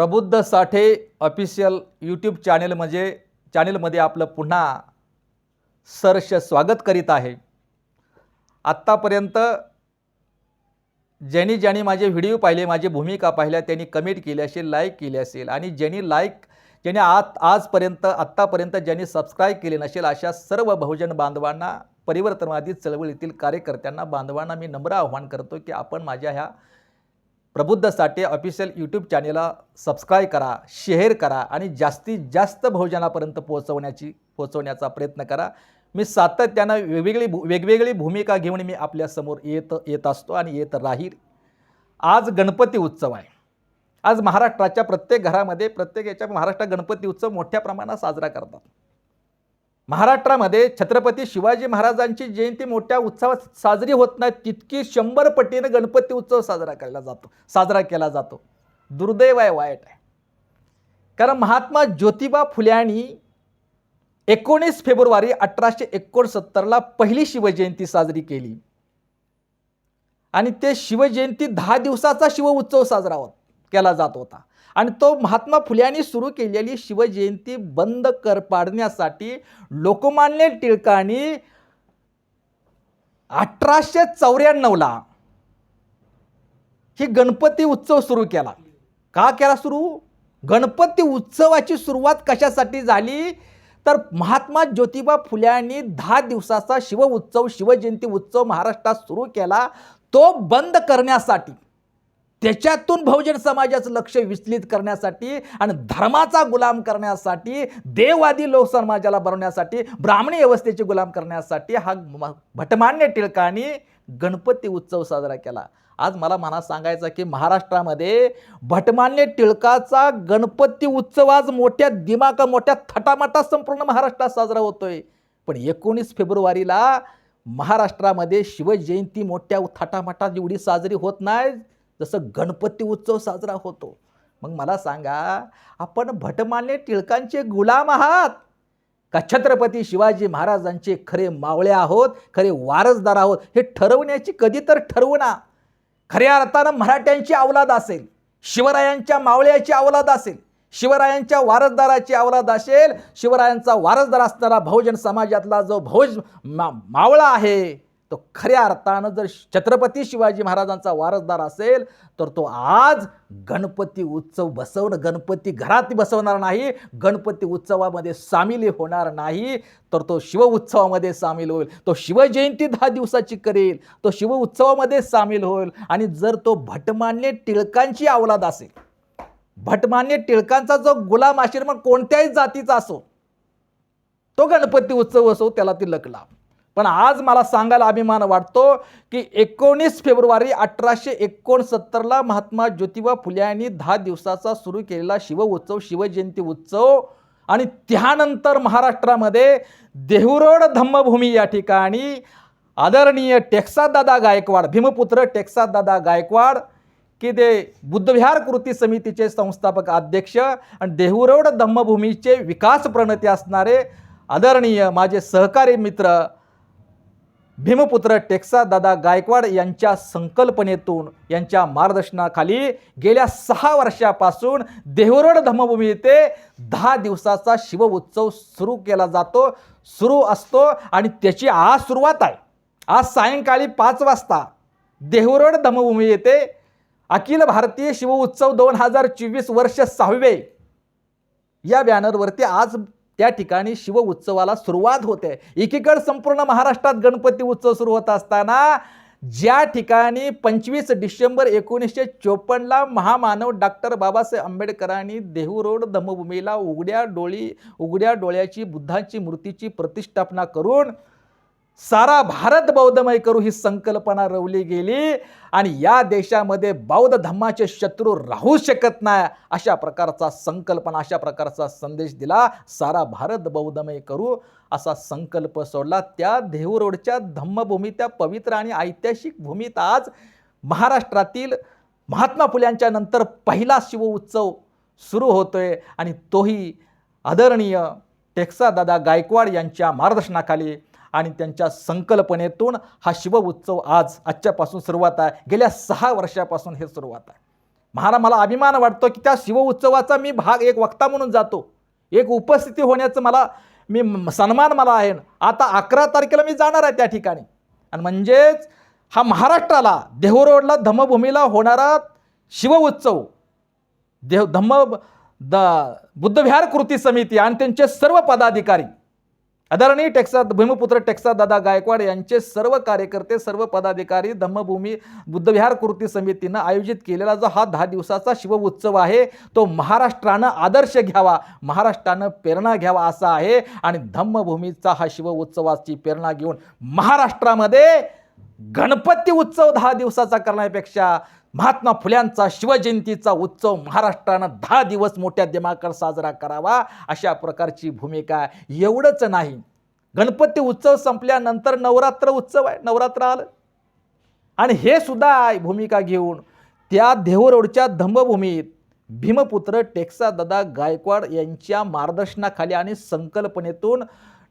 प्रबुद्ध Sathe official YouTube channel म्हणजे चॅनेलमध्ये आपलं पुन्हा सरश स्वागत करीत आहे. आत्तापर्यंत ज्यांनी ज्यांनी माझे व्हिडिओ पाहिले माझी भूमिका पाहिल्या त्यांनी कमेंट केली असेल लाईक केली असेल आणि ज्यांनी लाईक ज्यांनी आत आजपर्यंत आत्तापर्यंत ज्यांनी सबस्क्राईब केले नसेल अशा सर्व बहुजन बांधवांना परिवर्तनवादी चळवळीतील कार्यकर्त्यांना बांधवांना मी नम्र आव्हान करतो की आपण माझ्या ह्या प्रबुद्ध साठे ऑफिशियल यूट्यूब चॅनेलला सबस्क्राईब करा शेअर करा आणि जास्तीत जास्त बहुजनापर्यंत पोहोचवण्याची पोहोचवण्याचा प्रयत्न करा. मी सातत्यानं वेगवेगळी भू वेगवेगळी भूमिका घेऊन मी आपल्यासमोर येत येत असतो आणि येत राहील. आज गणपती उत्सव आहे. आज महाराष्ट्राच्या प्रत्येक घरामध्ये प्रत्येक याच्या महाराष्ट्रात गणपती उत्सव मोठ्या प्रमाणात साजरा करतात. महाराष्ट्रामध्ये छत्रपती शिवाजी महाराजांची जयंती मोठ्या उत्सवात साजरी होत नाही तितकी शंभर पटीनं गणपती उत्सव साजरा केला जातो साजरा केला जातो. दुर्दैव आहे वाईट आहे. कारण महात्मा ज्योतिबा फुल्यांनी एकोणीस फेब्रुवारी अठराशे एकोणसत्तरला पहिली शिवजयंती साजरी केली. आणि ते शिवजयंती दहा दिवसाचा शिव उत्सव साजरा होत केला जात होता. आणि तो महात्मा फुल्यांनी सुरू केलेली शिवजयंती बंद कर पाडण्यासाठी लोकमान्य टिळकांनी अठराशे चौऱ्याण्णवला ही गणपती उत्सव सुरू केला. का केला सुरू? गणपती उत्सवाची सुरुवात कशासाठी झाली? तर महात्मा ज्योतिबा फुल्यांनी दहा दिवसाचा शिव उत्सव शिवजयंती उत्सव महाराष्ट्रात सुरू केला. तो बंद करण्यासाठी. त्याच्यातून बहुजन समाजाचं लक्ष विचलित करण्यासाठी आणि धर्माचा गुलाम करण्यासाठी देववादी लोकसमाजाला बनवण्यासाठी ब्राह्मणी व्यवस्थेचे गुलाम करण्यासाठी हा म- भटमान्य टिळकांनी गणपती उत्सव साजरा केला. आज मला मना सांगायचं की महाराष्ट्रामध्ये भटमान्य टिळकाचा गणपती उत्सव आज मोठ्या दिमाका मोठ्या थटामटात संपूर्ण महाराष्ट्रात साजरा होतोय. पण एकोणीस फेब्रुवारीला महाराष्ट्रामध्ये शिवजयंती मोठ्या थाटामाटात एवढी साजरी होत नाही. जसं गणपती उत्सव साजरा होतो. मग मला सांगा आपण भटमान्य टिळकांचे गुलाम आहात? का छत्रपती शिवाजी महाराजांचे खरे मावळे आहोत खरे वारसदार आहोत? हे ठरवण्याची कधी तर ठरवू ना. खऱ्या अर्थानं मराठ्यांची अवलाद असेल शिवरायांच्या मावळ्याची अवलाद असेल शिवरायांच्या वारसदाराची अवलाद असेल शिवरायांचा वारसदार असणारा बहुजन समाजातला जो भोज मा मावळा आहे तो खऱ्या अर्थानं जर छत्रपती शिवाजी महाराजांचा वारसदार असेल तर तो आज गणपती उत्सव बसवणं गणपती घरात बसवणार नाही गणपती उत्सवामध्ये सामील होणार नाही तर तो शिव उत्सवामध्ये सामील होईल. तो शिवजयंती दहा दिवसाची करेल तो शिव उत्सवामध्ये सामील होईल. आणि जर तो भटमान्य टिळकांची अवलाद असेल भटमान्य टिळकांचा जो गुलाम असेल कोणत्याही जातीचा असो तो गणपती उत्सव असो त्याला ती लकला पण आज मला सांगायला अभिमान वाटतो की एकोणीस फेब्रुवारी अठराशे एकोणसत्तरला महात्मा ज्योतिबा फुले यांनी दहा दिवसाचा सुरू केलेला शिव उत्सव शिवजयंती उत्सव आणि त्यानंतर महाराष्ट्रामध्ये देहुरोड धम्मभूमी या ठिकाणी आदरणीय टेक्सादादा गायकवाड भीमपुत्र टेक्सादादा गायकवाड की ते बुद्धविहार कृती समितीचे संस्थापक अध्यक्ष आणि देहुरोड धम्मभूमीचे विकास प्रणती असणारे आदरणीय माझे सहकारी मित्र भीमपुत्र टेक्सा दादा गायकवाड यांच्या संकल्पनेतून यांच्या मार्गदर्शनाखाली गेल्या सहा वर्षापासून देहुरोड धम्मभूमी येथे दहा दिवसाचा शिवउत्सव सुरू केला जातो सुरू असतो आणि त्याची आज सुरुवात आहे. आज सायंकाळी पाच वाजता देहुरोड धम्मभूमी येथे अखिल भारतीय शिवउत्सव दोन हजार चोवीस वर्ष सहावे या बॅनरवरती आज त्या ठिकाणी शिव उत्सवाला सुरुवात होते. एकीकडे संपूर्ण महाराष्ट्रात गणपती उत्सव सुरू होत असताना ज्या ठिकाणी पंचवीस डिसेंबर एकोणीसशे चोपन्नला महामानव डॉक्टर बाबासाहेब आंबेडकरांनी देहू रोड धम्मभूमीला उघड्या डोळी उघड्या डोळ्याची बुद्धांची मूर्तीची प्रतिष्ठापना करून सारा भारत बौद्धमय करू ही संकल्पना रवली गेली आणि या देशामध्ये बौद्ध धम्माचे शत्रू राहू शकत नाही अशा प्रकारचा संकल्पना अशा प्रकारचा संदेश दिला. सारा भारत बौद्धमय करू असा संकल्प सोडला. त्या देहू रोडच्या धम्मभूमी त्या पवित्र आणि ऐतिहासिक भूमीत आज महाराष्ट्रातील महात्मा फुल्यांच्या नंतर पहिला शिव उत्सव सुरू होतोय आणि तोही आदरणीय टेक्सादादा गायकवाड यांच्या मार्गदर्शनाखाली आणि त्यांच्या संकल्पनेतून हा शिव उत्सव आज आजच्यापासून सुरुवात आहे. गेल्या सहा वर्षापासून हे सुरुवात आहे. महारा मला अभिमान वाटतो की त्या शिव उत्सवाचा मी भाग एक वक्ता म्हणून जातो. एक उपस्थिती होण्याचं मला मी सन्मान मला आहे. आता अकरा तारखेला मी जाणार आहे त्या ठिकाणी. आणि म्हणजेच हा महाराष्ट्राला देहरोडला धम्मभूमीला होणारा शिव उत्सव देव धम्म द बुद्धविहार कृती समिती आणि त्यांचे सर्व पदाधिकारी आदरणीय टेक्सा भूमिपुत्र टेक्सा दादा गायकवाड यांचे सर्व कार्यकर्ते सर्व पदाधिकारी धम्मभूमी बुद्धविहार कृती समितीनं आयोजित केलेला जो हा दहा दिवसाचा शिवउत्सव आहे तो महाराष्ट्रानं आदर्श घ्यावा महाराष्ट्रानं प्रेरणा घ्यावा असा आहे. आणि धम्मभूमीचा हा शिव उत्सवाची प्रेरणा घेऊन महाराष्ट्रामध्ये गणपती उत्सव दहा दिवसाचा करण्यापेक्षा महात्मा फुल्यांचा शिवजयंतीचा उत्सव महाराष्ट्रानं दहा दिवस मोठ्या दिमाखात साजरा करावा अशा प्रकारची भूमिका एवढंच नाही. गणपती उत्सव संपल्यानंतर नवरात्र उत्सव आहे नवरात्र आलं. आणि हे सुद्धा भूमिका घेऊन. त्या देहरोडच्या धम्मभूमीत भीमपुत्र टेक्सा दादा गायकवाड यांच्या मार्गदर्शनाखाली आणि संकल्पनेतून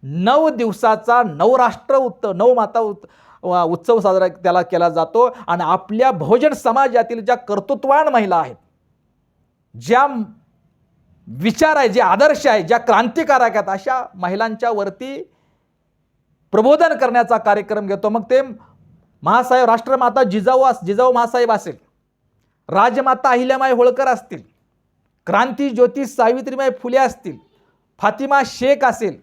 नऊ दिवसाचा नवराष्ट्र उत्त नवमाता उत् उत्सव साजरा त्याला केला जातो. आणि आपल्या बहुजन समाजातील ज्या कर्तृत्वान महिला आहेत ज्या विचार आहे जे आदर्श आहे ज्या क्रांतिकारक आहेत अशा महिलांच्या वरती प्रबोधन करण्याचा कार्यक्रम घेतो. मग ते महासाहेब राष्ट्रमाता जिजाऊ अस जिजाऊ महासाहेब असेल राजमाता अहिल्यामाई होळकर असतील क्रांती ज्योती सावित्रीबाई फुले असतील फातिमा शेख असेल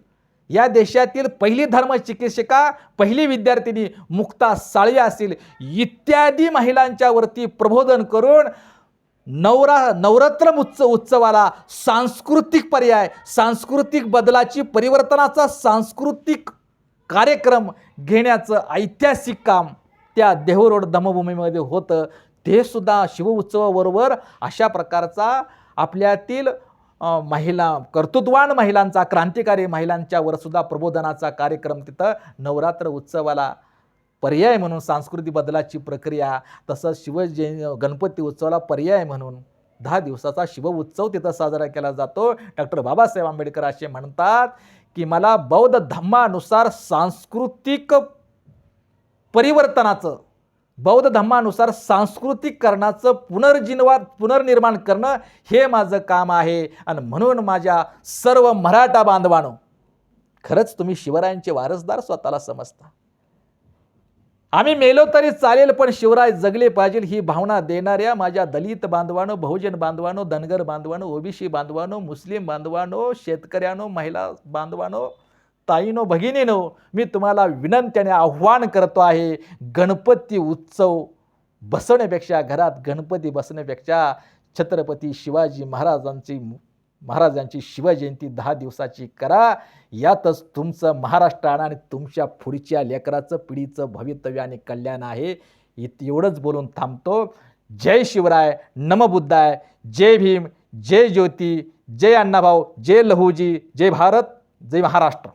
या देशातील पहिली धर्मचिकित्सिका पहिली विद्यार्थिनी मुक्ता साळवी असतील. इत्यादी महिलांच्यावरती प्रबोधन करून नवरा नवरात्र उत्सव उत्सवाला सांस्कृतिक पर्याय सांस्कृतिक बदलाची परिवर्तनाचा सांस्कृतिक कार्यक्रम घेण्याचं ऐतिहासिक काम त्या देहरोड रोड होतं. ते सुद्धा शिवउत्सवाबरोबर अशा प्रकारचा आपल्यातील महिला कर्तृत्वान महिलांचा क्रांतिकारी महिलांच्यावर सुद्धा प्रबोधनाचा कार्यक्रम तिथं नवरात्र उत्सवाला पर्याय म्हणून सांस्कृतिक बदलाची प्रक्रिया तसंच शिवजय गणपती उत्सवाला पर्याय म्हणून दहा दिवसाचा शिव उत्सव तिथं साजरा केला जातो. डॉक्टर बाबासाहेब आंबेडकर असे म्हणतात की मला बौद्ध धम्मानुसार सांस्कृतिक परिवर्तनाचं बौद्ध धम्मानुसार सांस्कृतिकरणाचं पुनर्जिनवा पुनर्निर्माण करणं हे माझं काम आहे. आणि म्हणून माझ्या सर्व मराठा बांधवानो खरंच तुम्ही शिवरायांचे वारसदार स्वतःला समजता. आम्ही मेलो तरी चालेल पण शिवराय जगले पाहिजे ही भावना देणाऱ्या माझ्या दलित बांधवानो बहुजन बांधवानो धनगर बांधवानो ओबीसी बांधवानो मुस्लिम बांधवानो शेतकऱ्यानो महिला बांधवानो ताईनो भगिनीनो मी तुम्हाला विनंत्याने आव्हान करतो आहे गणपती उत्सव बसवण्यापेक्षा घरात गणपती बसण्यापेक्षा छत्रपती शिवाजी महाराजांची महाराजांची शिवजयंती दहा दिवसाची करा. यातच तुमचं महाराष्ट्र आणि तुमच्या पुढच्या लेकराचं पिढीचं भवितव्य आणि कल्याण आहे. इत एवढंच बोलून थांबतो. जय शिवराय नमबुद्धाय जय भीम जय ज्योती जय अण्णाभाऊ जय लहूजी जय भारत जय महाराष्ट्र.